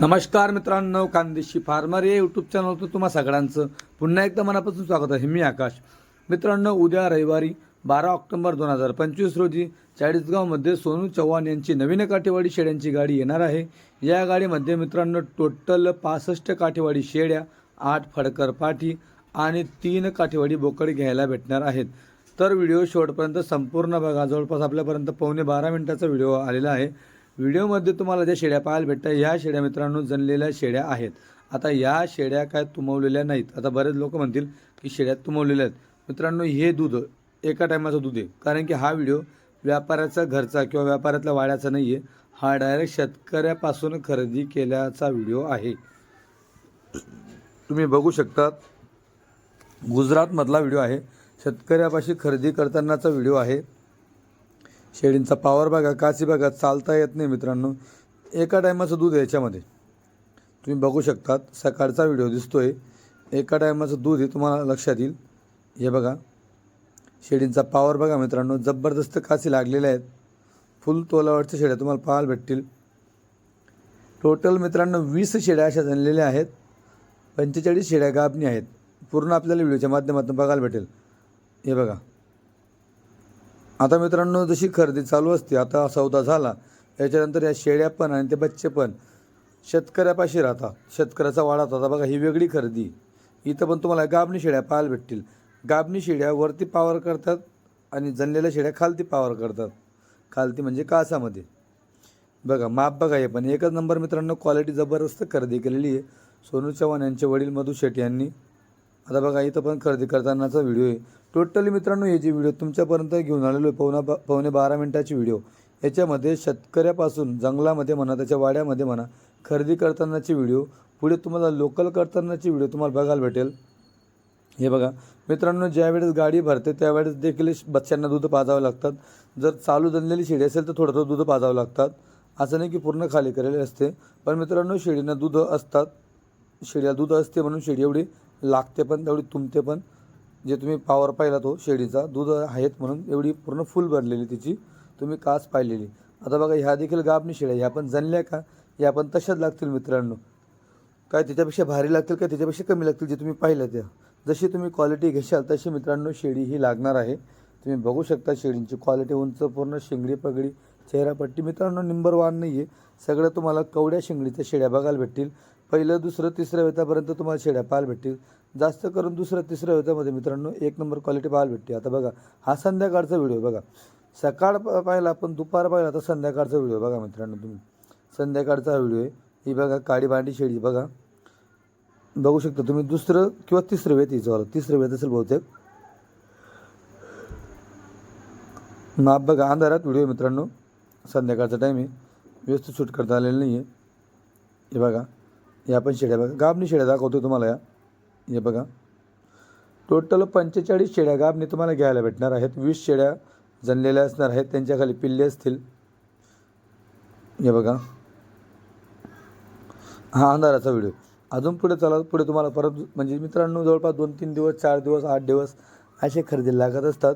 नमस्कार मित्रांनो कांदेशी फार्मर या यूट्यूब चॅनलचं तुम्हा सगळ्यांचं पुन्हा एकदा मनापासून स्वागत आहे. मी आकाश. मित्रांनो उद्या रविवारी बारा ऑक्टोबर दोन हजार पंचवीस रोजी चाळीसगावमध्ये सोनू चव्हाण यांची नवीन काठेवाडी शेड्यांची गाडी येणार आहे. या गाडीमध्ये मित्रांनो टोटल पासष्ट काठेवाडी शेड्या आठ फडकर पाठी आणि तीन काठेवाडी बोकड घ्यायला भेटणार आहेत. तर व्हिडिओ शेवटपर्यंत संपूर्ण बघा. जवळपास आपल्यापर्यंत पावणे बारा मिनिटाचा व्हिडिओ आलेला आहे. व्हिडिओमध्ये तुम्हाला ज्या शेळ्या पाहायला भेटतात ह्या शेळ्या मित्रांनो जनलेल्या शेळ्या आहेत. आता या शेळ्या काय तुमवलेल्या नाहीत. आता बरेच लोक म्हणतील की शेड्या तुमवलेल्या आहेत. मित्रांनो हे दूध एका टायमाचं दूध आहे. कारण की हा व्हिडिओ व्यापाऱ्याचा घरचा किंवा व्यापाऱ्यातल्या वाड्याचा नाही आहे हा डायरेक्ट शेतकऱ्यापासून खरेदी केल्याचा व्हिडिओ आहे. तुम्ही बघू शकता गुजरातमधला व्हिडिओ आहे. शेतकऱ्यापाशी खरेदी करतानाचा व्हिडिओ आहे. शेळींचा पावर बघा काशी बघा चालता येत नाही मित्रांनो. एका टायमाचं दूध याच्यामध्ये. तुम्ही बघू शकतात सकाळचा व्हिडिओ दिसतो आहे एका टायमाचं दूध हे तुम्हाला लक्षात येईल. हे बघा शेळींचा पावर बघा मित्रांनो जबरदस्त कासी लागलेल्या आहेत. फुल तोलावरच्या शेड्या तुम्हाला पाहायला भेटतील. टोटल मित्रांनो वीस शेड्या अशा झालेल्या आहेत. पंचेचाळीस शेड्या गाभणी आहेत. पूर्ण आपल्याला व्हिडिओच्या माध्यमातून बघायला भेटेल. हे बघा. आता मित्रांनो जशी खरेदी चालू असते आता सौदा झाला. याच्यानंतर या शेळ्या पण आणि ते बच्चे पण शेतकऱ्यापाशी राहतात. शेतकऱ्याचा वाडा होता. बघा ही वेगळी खरेदी. इथं पण तुम्हाला गाबणी शेळ्या पाहायला भेटतील. गाबणी शेळ्या वरती पावर करतात आणि जनलेल्या शेळ्या खालती पावर करतात. खालती म्हणजे कासामध्ये. बघा माप बघा हे पण. एकच नंबर मित्रांनो क्वालिटी जबरदस्त खरेदी केलेली आहे. सोनू चव्हाण यांचे वडील मधू शेट्टी यांनी. आता बघा इथं पण खरेदी करतानाचा व्हिडिओ आहे. टोटली मित्रांनो हे जे व्हिडिओ तुमच्यापर्यंत घेऊन आलेलो आहे पवना बा पावणे बारा मिनिटाची व्हिडिओ. याच्यामध्ये शेतकऱ्यापासून जंगलामध्ये म्हणा त्याच्या वाड्यामध्ये म्हणा खरेदी करतानाची व्हिडिओ पुढे तुम्हाला लोकल करतानाची व्हिडिओ तुम्हाला बघायला भेटेल. हे बघा मित्रांनो ज्यावेळेस गाडी भरते त्यावेळेस देखील बच्चांना दूध पाजावं लागतात. जर चालू जनलेली शेळी असेल तर थोडं थोडं दूध पाजावं लागतात. असं नाही की पूर्ण खाली केलेले असते. पण मित्रांनो शेळींना दूध असतात. शेळीला दूध असते म्हणून शेळी एवढी लागते पण तेवढी तुमते पण. जे तुम्ही पावर पाहिला तो शेळीचा दूध आहेत म्हणून एवढी पूर्ण फुल भरलेली तिची तुम्ही कास पाहिलेली. आता बघा ह्या देखील गाबणी शेळ्या ह्या पण जनल्या का? या पण तशाच लागतील मित्रांनो. काय त्याच्यापेक्षा भारी लागतील काय त्याच्यापेक्षा कमी लागतील जे तुम्ही पाहिलं त्या जशी तुम्ही क्वालिटी घेशाल तशी मित्रांनो शेळी ही लागणार आहे. तुम्ही बघू शकता शेळींची क्वालिटी उंच पूर्ण शिंगडी पगडी चेहरापट्टी. मित्रांनो नंबर वन नाही आहे सगळं तुम्हाला कवड्या शिंगडीच्या शेळ्या बघायला भेटतील. पहिलं दुसरं तिसऱ्या वेतापर्यंत तुम्हाला शेड्या पाहायला भेटतील. जास्त करून दुसऱ्या तिसऱ्या वेतामध्ये मित्रांनो एक नंबर क्वालिटी पाहायला भेटते. आता बघा हा संध्याकाळचा व्हिडिओ बघा. सकाळ प- पाहिला आपण दुपार पाहिला तर संध्याकाळचा व्हिडिओ बघा मित्रांनो तुम्ही. संध्याकाळचा व्हिडिओ आहे. ही बघा काळी भांडी शेळी बघा. बघू शकता तुम्ही दुसरं किंवा तिसरं वेत हिचं तिसरं वेत असेल बहुतेक. माप बघा अंधारात व्हिडिओ आहे मित्रांनो. संध्याकाळचा टाईम आहे. व्यवस्थित शूट करता आलेलं नाही आहे हे बघा. या पण शेड्या बघा. गाबनी शेड्या दाखवतो तुम्हाला या. हे बघा. टोटल पंचेचाळीस शेड्या गाबनी तुम्हाला घ्यायला भेटणार आहेत. वीस शेड्या जनलेल्या असणार आहेत. त्यांच्याखाली पिल्ले असतील. हे बघा. हा अंधाराचा व्हिडिओ. अजून पुढे चला पुढे तुम्हाला परत म्हणजे मित्रांनो जवळपास दोन तीन दिवस चार दिवस आठ दिवस असे खरेदी लागत असतात.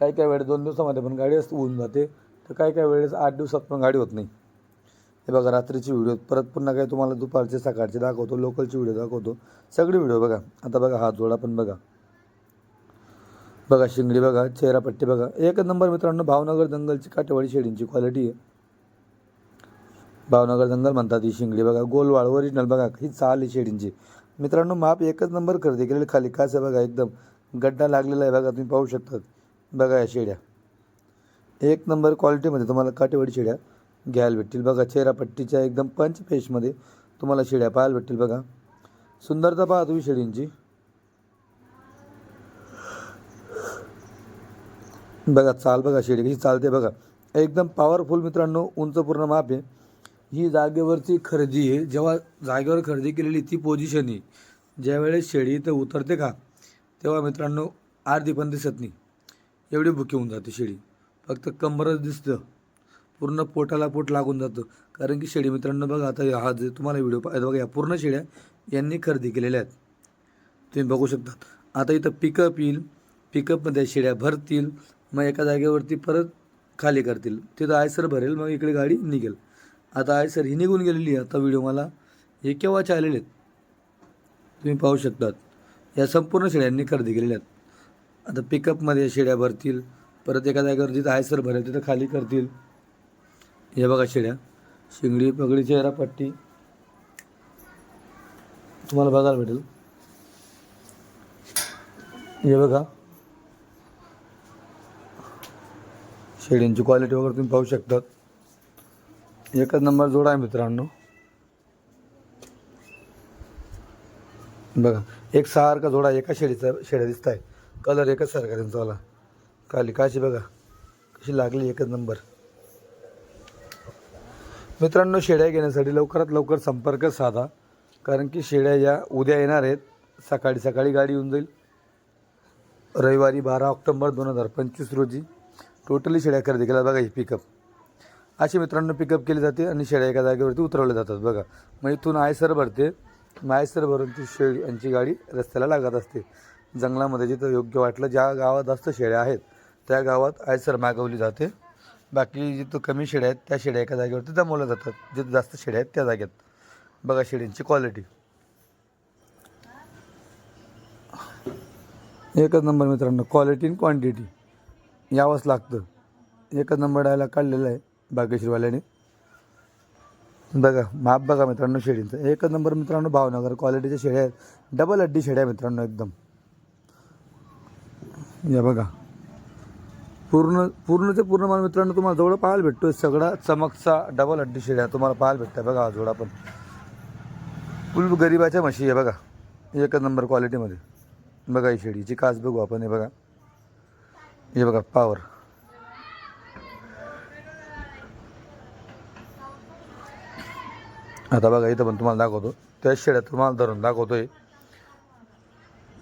काही काही वेळेस दोन दिवसामध्ये पण गाडी असं होऊन जाते. तर काही काही वेळेस आठ दिवसात पण गाडी होत नाही. हे बघा रात्रीची व्हिडिओ. परत पुन्हा काही तुम्हाला दुपारचे सकाळचे दाखवतो लोकलची व्हिडिओ दाखवतो. सगळी व्हिडिओ बघा. आता बघा हा जोडा पण बघा. बघा शिंगडी बघा चेहरापट्टी बघा. एक नंबर मित्रांनो भावनगर दंगलची काटेवाडी शेडींची क्वालिटी आहे. भावनगर दंगल म्हणतात ही शिंगडी बघा. गोलवाळ ओरिजिनल बघा. ही चाल आहे शेडींची. मित्रांनो माप एकच नंबर खरेदी केलेली. खाली कास आहे बघा एकदम. गड्डा लागलेला आहे बघा तुम्ही पाहू शकतात. बघा या शेड्या. एक नंबर क्वालिटीमध्ये तुम्हाला काटेवाडी शेड्या. घ्यायला भेटतील. बघा चेहरापट्टीच्या एकदम पंच पेशमध्ये तुम्हाला शिड्या पाहायला भेटतील बघा. सुंदरता पहा तुम्ही शेडींची. बघा चाल बघा शेडी कशी चालते बघा. एकदम पॉवरफुल मित्रांनो उंच पूर्ण माप आहे. ही जागेवरची खरेदी आहे. जेव्हा जागेवर खरेदी केलेली ती पोझिशन आहे. ज्यावेळेस शेळी इथं उतरते का तेव्हा मित्रांनो अर्धी पण दिसत नाही. एवढी बुकी होऊन जाते शेळी फक्त कंबरच दिसतं. पूर्ण पोटाला पोट लागून जातं. कारण की शेळी मित्रांनो बघा आता हा जे तुम्हाला व्हिडिओ पाहिजे बघा या पूर्ण शेळ्या यांनी खरेदी केलेल्या आहेत. तुम्ही बघू शकता. आता इथं पिकअप येईल. पिकअपमध्ये शेळ्या भरतील. मग एका जागेवरती परत खाली करतील. तिथं आयसर भरेल मग इकडे गाडी निघेल. आता आयसर ही निघून गेलेली आहे. आता व्हिडिओ मला हे केव्हाचे आलेले आहेत? तुम्ही पाहू शकतात. या संपूर्ण शेळ्यांनी खरेदी केलेल्या आहेत. आता पिकअपमध्ये शेळ्या भरतील. परत एका जागेवर जिथं आयसर भरेल तिथं खाली करतील. हे बघा शिड्या. शिंगडी पगडी चेहरा पट्टी. तुम्हाला बघायला भेटेल. हे बघा. शेळ्यांची क्वालिटी वगैरे तुम्ही पाहू शकतात. एकच नंबर जोडा आहे मित्रांनो. बघा एक सारखा जोडा एका शेळीचा शेळ्या दिसत आहे कलर एकच सारखा त्यांचावाला काली काशी बघा. कशी लागली एकच नंबर. मित्रांनो शेळ्या घेण्यासाठी लवकरात लवकर संपर्क साधा कारण की शेळ्या या उद्या येणार आहेत. सकाळी सकाळी गाडी येऊन जाईल. रविवारी बारा ऑक्टोंबर दोन हजार पंचवीस रोजी टोटली शेळ्या खरेदी केल्या बघा ही पिकअप असे मित्रांनो पिकअप केली जाते आणि शेळ्या एका जागेवरती उतरवल्या जातात. बघा मग इथून आयसर भरते. मायसर भरून ती शेळी यांची गाडी रस्त्याला लागत असते. जंगलामध्ये जिथं योग्य वाटलं ज्या गावात जास्त शेळ्या आहेत त्या गावात आयसर मागवली जाते. बाकी जिथं कमी शेड्या आहेत त्या शेड्या एका जागेवरती जमवल्या जातात. जिथं जास्त शेड्या आहेत त्या जागेत. बघा शेळ्यांची क्वालिटी एकच नंबर मित्रांनो क्वालिटी आणि क्वांटिटी यावंच लागतं. एकच नंबर डायला काढलेला आहे बागेश्वरवाल्याने बघा माप बघा मित्रांनो शेळींचं एकच नंबर मित्रांनो भावनगर क्वालिटीच्या शेळ्या आहेत. डबल अड्डी शेळ्या मित्रांनो एकदम. या बघा. पूर्ण पूर्ण ते पूर्ण मला मित्रांनो तुम्हाला जवळ पाहायला भेटतो सगळा चमकचा डबल अड्डी शेळ्या तुम्हाला पाहायला भेटतं बघा हा जोडा पण फुल गरिबाच्या म्हशी आहे बघा. एकच नंबर क्वालिटीमध्ये बघा ही शेळीची कास बघू आपण हे बघा. हे बघा पावर आता बघा इथं पण तुम्हाला दाखवतो. त्याच शेळ्या तुम्हाला धरून दाखवतोय.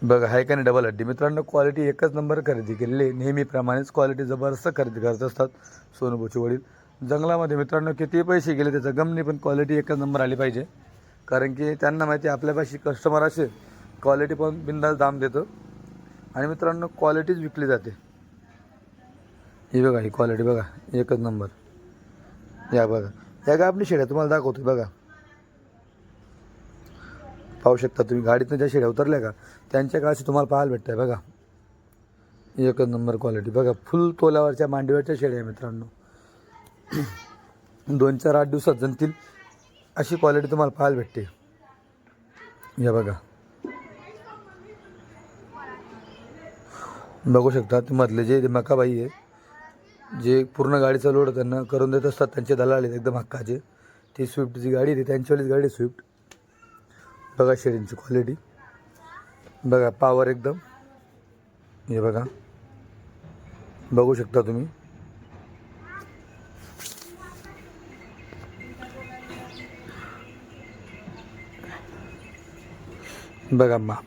बघा हाय का नाही डबल हड्डी? मित्रांनो क्वालिटी एकच नंबर खरेदी केलेली नेहमीप्रमाणेच क्वालिटी जबरदस्त खरेदी करत असतात सोनूभाऊचे वडील. जंगलामध्ये मित्रांनो किती पैसे गेले त्याचं गमने पण क्वालिटी एकच नंबर आली पाहिजे. कारण की त्यांना माहिती आहे आपल्यापाशी कस्टमर असेल क्वालिटी पण बिंदास दाम देतो. आणि मित्रांनो क्वालिटीच विकली जाते. ही बघा ही क्वालिटी बघा एकच नंबर या बघा. या का आपली शेड्या तुम्हाला दाखवतो बघा. पाहू शकता तुम्ही. गाडीतनं ज्या शेड्या उतरल्या का त्यांच्या काळाशी तुम्हाला पाहायला भेटतंय बघा. एकच नंबर क्वालिटी. बघा फुल तोल्यावरच्या मांडीवरच्या शेड्या आहे मित्रांनो. दोन चार आठ दिवसात जनतील अशी क्वालिटी तुम्हाला पाहायला भेटते. या बघा. बघू शकता ते मधले जे मकाबाई आहे जे पूर्ण गाडीचा लोड त्यांना करून देत असतात त्यांचे दलाल आहेत एकदम हक्काचे. ती स्विफ्टची गाडी आहे त्यांच्यावालीच गाडी आहे स्विफ्ट बघा शेडींची क्वालिटी बघा पावर एकदम. हे बघा. बघू शकता तुम्ही. बघा माप.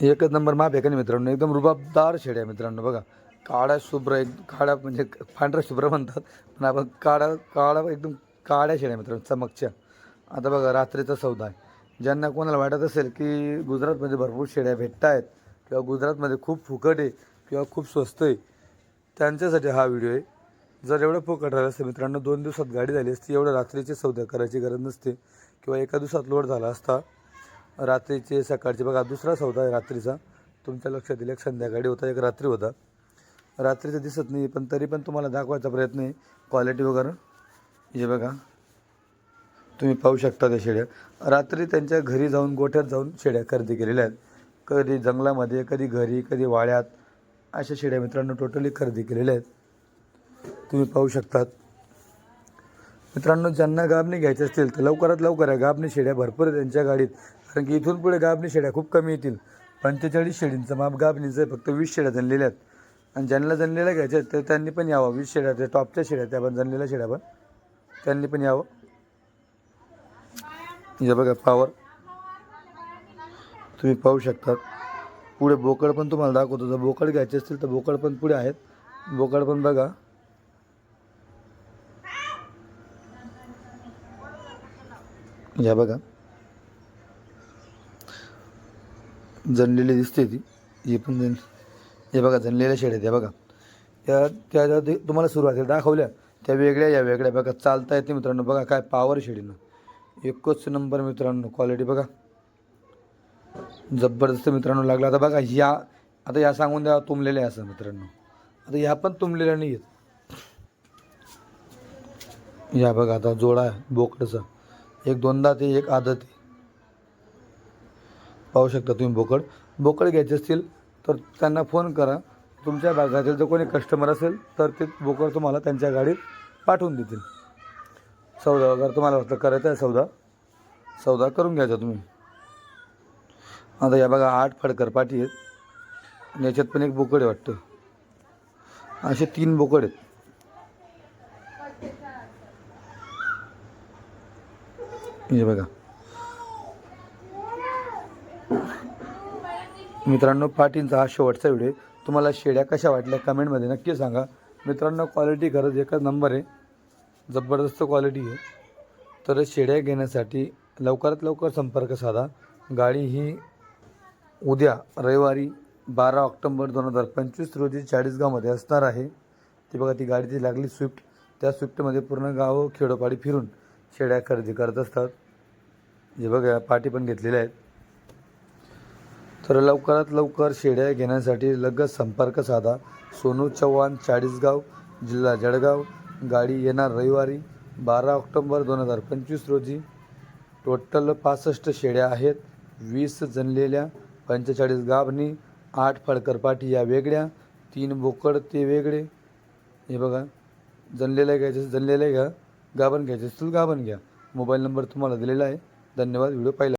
एकच नंबर माप आहे का नाही मित्रांनो? एकदम रुबाबदार शेड आहे मित्रांनो बघा. काळा शुभ्र एक काळा म्हणजे पांढरा शुभ्र म्हणतात पण आपण काळा काळा एकदम काळ्या शेड्या मित्रांनो चमकच्या. आता बघा रात्रीचा सौदा आहे. ज्यांना कोणाला वाटत असेल की गुजरातमध्ये भरपूर शेड्या भेटत आहेत किंवा गुजरातमध्ये खूप फुकट आहे किंवा खूप स्वस्त आहे त्यांच्यासाठी हा व्हिडिओ आहे. जर एवढं फुकट राहिलं असतं मित्रांनो दोन दिवसात गाडी झाली असती एवढं रात्रीचे सौदा करायची गरज नसते किंवा एका दिवसात लोड झाला असता रात्रीचे सकाळचे बघा दुसरा सौदा आहे रात्रीचा. तुमच्या लक्षात येईल एक संध्याकाळी होता एक रात्री होता. रात्रीचं दिसत नाही पण तरी पण तुम्हाला दाखवायचा प्रयत्न आहे. क्वालिटी वगैरे. हे बघा. तुम्ही पाहू शकता त्या शेड्या रात्री त्यांच्या घरी जाऊन गोठ्यात जाऊन शेड्या खरेदी केलेल्या आहेत. कधी जंगलामध्ये कधी घरी कधी वाड्यात अशा शेड्या मित्रांनो टोटली खरेदी केलेल्या आहेत. तुम्ही पाहू शकतात. मित्रांनो ज्यांना गाबणी घ्यायचे असतील तर लवकरात लवकर आहे गाबणी शेड्या भरपूर आहेत त्यांच्या गाडीत. कारण की इथून पुढे गाबणी शेड्या खूप कमी येतील. पंचेचाळीस शेडींचं माप गाबणीचं आहे फक्त वीस शेड्या जणलेल्या आहेत. आणि ज्यांना जणलेल्या घ्यायच्या आहेत तर त्यांनी पण यावं. वीस शेड्या त्या टॉपच्या शेड्या त्या पण जणलेल्या शेड्या पण त्यांनी पण यावं. हे बघा पावर तुम्ही पाहू शकतात. पुढे बोकड पण तुम्हाला दाखवतो. जर बोकड घ्यायचे असतील तर बोकड पण पुढे आहेत. बोकड पण बघा. या बघा. जणलेली दिसते ती. ही पण जण हे बघा जणलेल्या शेड आहेत. या बघा. त्या त्या ज्या ते तुम्हाला सुरुवातीला दाखवल्या. त्या वेगळ्या या वेगळ्या. बघा चालता येते मित्रांनो. बघा काय पावर शेडीनं. एकच नंबर मित्रांनो क्वालिटी बघा. जबरदस्त मित्रांनो लागला. आता बघा ह्या आता या सांगून द्या तुंबलेल्या असं मित्रांनो. आता ह्या पण तुंबलेल्या नाही आहेत या बघा आता जोडा आहे बोकडचा. एक दोनदा ते एक आदत पाहू शकता तुम्ही बोकड. बोकड घ्यायचे असतील तर त्यांना फोन करा. तुमच्या भागातील जर कोणी कस्टमर असेल तर ते बोकड तुम्हाला त्यांच्या गाडीत पाठवून देतील. सौदा अगर तुम्हाला वाटतं करायचं आहे सौदा? सौदा करून घ्यायचा तुम्ही. आता या बघा आठ फडकर पाठी आहेत. आणि याच्यात पण एक बोकड आहे वाटतं. असे तीन बोकड आहेत. हे बघा. मित्रांनो पाटींचा हा शेवटचा व्हिडिओ तुम्हाला शेड्या कशा वाटल्या कमेंटमध्ये नक्की सांगा. मित्रांनो क्वालिटी खरंच एकच नंबर आहे. जबरदस्त क्वालिटी आहे. तर शेड्या घेण्यासाठी लवकरात लवकर संपर्क साधा. गाडी ही उद्या रविवारी बारा ऑक्टोंबर दोन हजार पंचवीस रोजी चाळीसगावमध्ये असणार आहे. ती बघा ती गाडी जी लागली स्विफ्ट त्या स्विफ्टमध्ये पूर्ण गाव खेडोपाडी फिरून शेड्या खरेदी करत असतात. जे बघा पाठी पण घेतलेल्या आहेत. तर लवकरात लवकर शेड्या घेण्यासाठी लगेच संपर्क साधा. सोनू चव्हाण चाळीसगाव जिल्हा जळगाव गाडी येणार रविवारी बारा ऑक्टोंबर दोन हजार पंचवीस रोजी. टोटल पासष्ट शेड्या आहेत वीस जणलेल्या पंचेचाळीस गाभणी आठ फडकर पाठी या वेगळ्या तीन बोकड ते वेगळे. हे बघा जनलेल्या घ्यायचे जनलेल्या घ्या गाभण घ्यायचे असतील गाभण घ्या. मोबाईल नंबर तुम्हाला दिलेला आहे. धन्यवाद व्हिडिओ पाहिला.